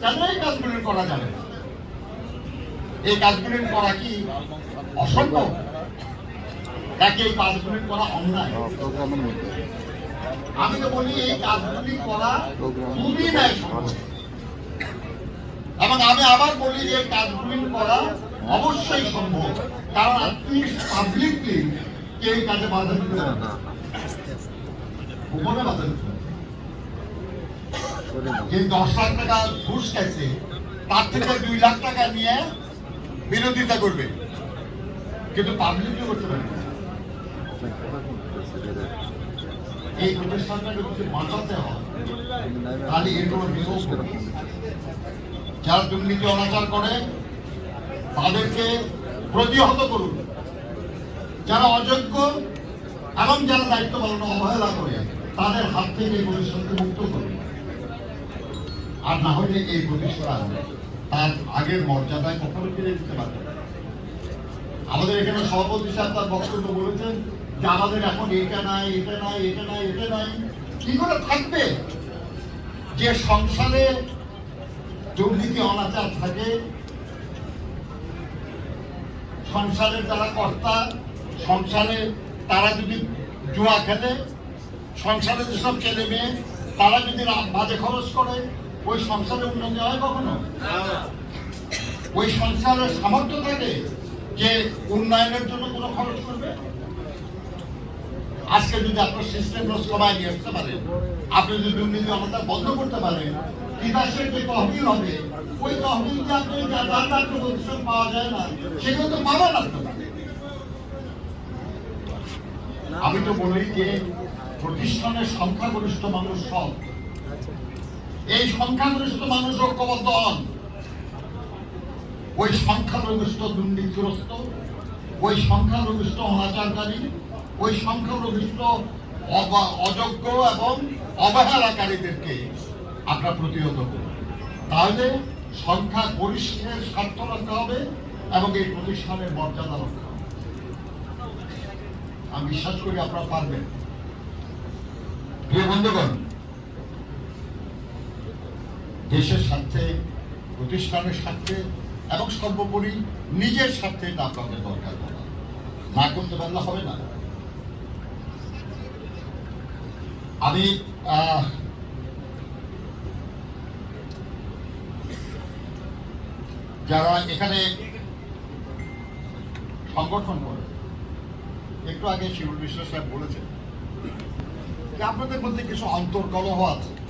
কেন এই কাজগুলি করা যাবে? এই কাজগুলি করা কি অসম্ভব? নাকি এই কাজগুলি করা অন্যায়? আমি তো বলি এই কাজগুলি করা খুবই এবং আমি আবার বলি যে এই কাজগুলি করা অবশ্যই সম্ভব। কারণ আপনি পাবলিকলি কে এই কাজে বাধা দিতে না। যে দশ লাখ টাকা ঘুষ গেছে তার থেকে দুই লাখ টাকা নিয়ে বিরোধিতা করবে। কিন্তু পাবলিকলি করতে পারবে। এই প্রতিষ্ঠানটাকে যদি বাঁচাতে হয়, তাহলে এর কোনো যারা দুর্নীতি, অনাচার করে, তাদেরকে প্রতিহত করুন। যারা অযোগ্য এবং যারা দায়িত্ব পালন অবহেলা করে তাদের হাত থেকে এই প্রতিষ্ঠানকে মুক্ত করুন। আর না হলে এই প্রতিষ্ঠান তার আগের মর্যাদায় কখনো ফিরে দিতে পারবে আমাদের এখানে সভাপতি সাহেব তার বক্তব্য বলেছেন যে আমাদের এখন এটা নাই এটা নাই এটা নাই এটা নাই। কি করে থাকবে। যে সংসারে দুর্নীতি, অনাচার থাকে, সংসারের যারা কর্তা, সংসারে তারা যদি জুয়া খেলে সংসারে যেসব ছেলে মেয়ে তারা যদি বাজে খরচ করে ওই সংসারে উন্নতি হয় কখনো? ওই সংসারের সামর্থ্য থাকে যে উন্নয়নের জন্য কোনো খরচ করবে? আজকে যদি আপনার সিস্টেম লস কমায় নিয়ে আসতে পারেন আপনি যদি দুর্নীতি অনাচার বন্ধ করতে পারেন বিকাশের যে তহবিল হবে ওই তহবিল যে আপনি যার প্রতিষ্ঠান পাওয়া যায় না সেগুলো তো পাবেন আপনি আমি তো বলি যে প্রতিষ্ঠানের সংখ্যাগরিষ্ঠ মানুষ সব। এই সংখ্যাগরিষ্ঠ মানুষ ঐক্যবদ্ধ হন। ওই সংখ্যালঘিষ্ঠ দুর্নীতিগ্রস্ত ওই সংখ্যালঘিষ্ঠ অনাচারকারী ওই সংখ্যালঘিষ্ঠ অযোগ্য এবং অবহেলাকারীদেরকে আমরা প্রতিহত করুন। তাহলে সংখ্যা গরিষ্ঠের স্বার্থ রক্ষা হবে এবং এই প্রতিষ্ঠানের মর্যাদা রক্ষা হবে। আমি বিশ্বাস করি আপনারা পারবেন। প্রিয় বন্ধুগণ, দেশের স্বার্থে, প্রতিষ্ঠানের স্বার্থে এবং সর্বোপরি নিজের স্বার্থে আপনাদের দরকার করা না করতে পারলে হবে না। আমি যারা এখানে সংগঠন করে, একটু আগে শিবুল বিশ্বাস সাহেব বলেছেন যে আপনাদের মধ্যে কিছু অন্তর্কলহ আছে?